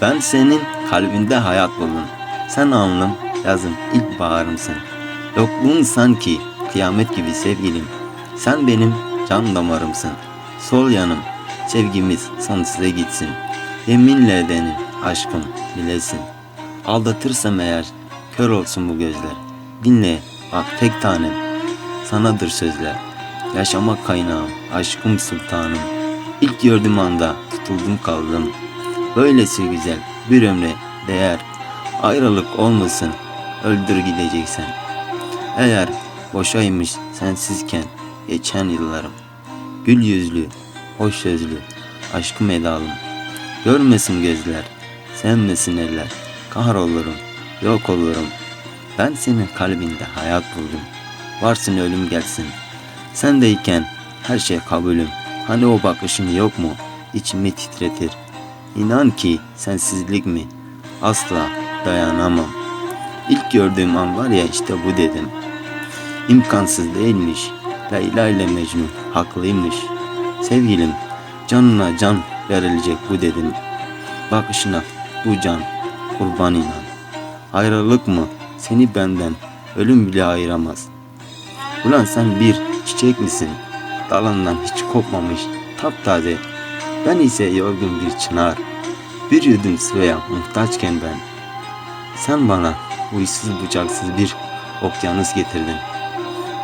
Ben senin kalbinde hayat buldum. Sen alnım, yazım, ilk baharımsın. Yokluğun sanki kıyamet gibi sevgilim. Sen benim can damarımsın. Sol yanım, sevgimiz sonsuza gitsin. Yeminle edenim, aşkım bilesin. Aldatırsam eğer, kör olsun bu gözler. Dinle, bak tek tanem, sanadır sözler. Yaşamak kaynağım, aşkım sultanım. İlk gördüğüm anda tutuldum kaldım. Böylesi güzel, bir ömre değer. Ayrılık olmasın, öldür gideceksen. Eğer boşaymış sensizken geçen yıllarım. Gül yüzlü, hoş sözlü, aşkım edalım. Görmesin gözler, sevmesin eller. Kahrolurum, yok olurum. Ben senin kalbinde hayat buldum. Varsın ölüm gelsin. Sendeyken her şey kabulüm. Hani o bakışın yok mu? İçimi titretir. İnan ki sensizlik mi? Asla dayanamam. İlk gördüğüm an var ya işte bu dedim. İmkansız değilmiş. Leyla ile Mecnun haklıymış. Sevgilim canına can verilecek bu dedim. Bakışına bu can kurban inan. Ayrılık mı seni benden ölüm bile ayıramaz. Ulan sen bir çiçek misin? Dalından hiç kopmamış taptaze. Ben ise yorgun bir çınar. Bir yudum sıvıya muhtaçken ben. Sen bana uysuz bucaksız bir okyanus getirdin.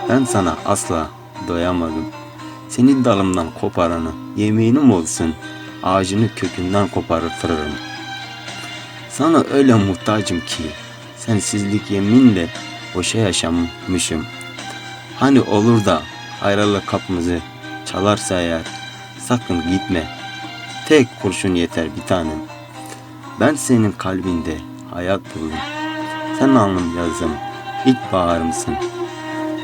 Ben sana asla doyamadım. Seni dalımdan koparanı yemeğinim olsun. Ağacını kökünden kopartırım. Sana öyle muhtacım ki sensizlik yeminle boşa yaşamışım. Hani olur da ayrılık kapımızı çalarsa eğer sakın gitme. Tek kurşun yeter bir tanem. Ben senin kalbinde hayat buldum. Sen alnım yazım, ilk baharımsın.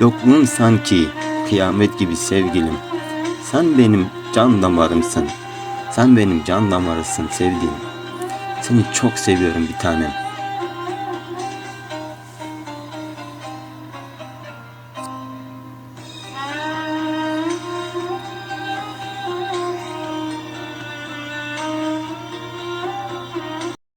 Yokluğun sanki kıyamet gibi sevgilim. Sen benim can damarımsın. Sen benim can damarısın sevdiğim. Seni çok seviyorum bir tanem.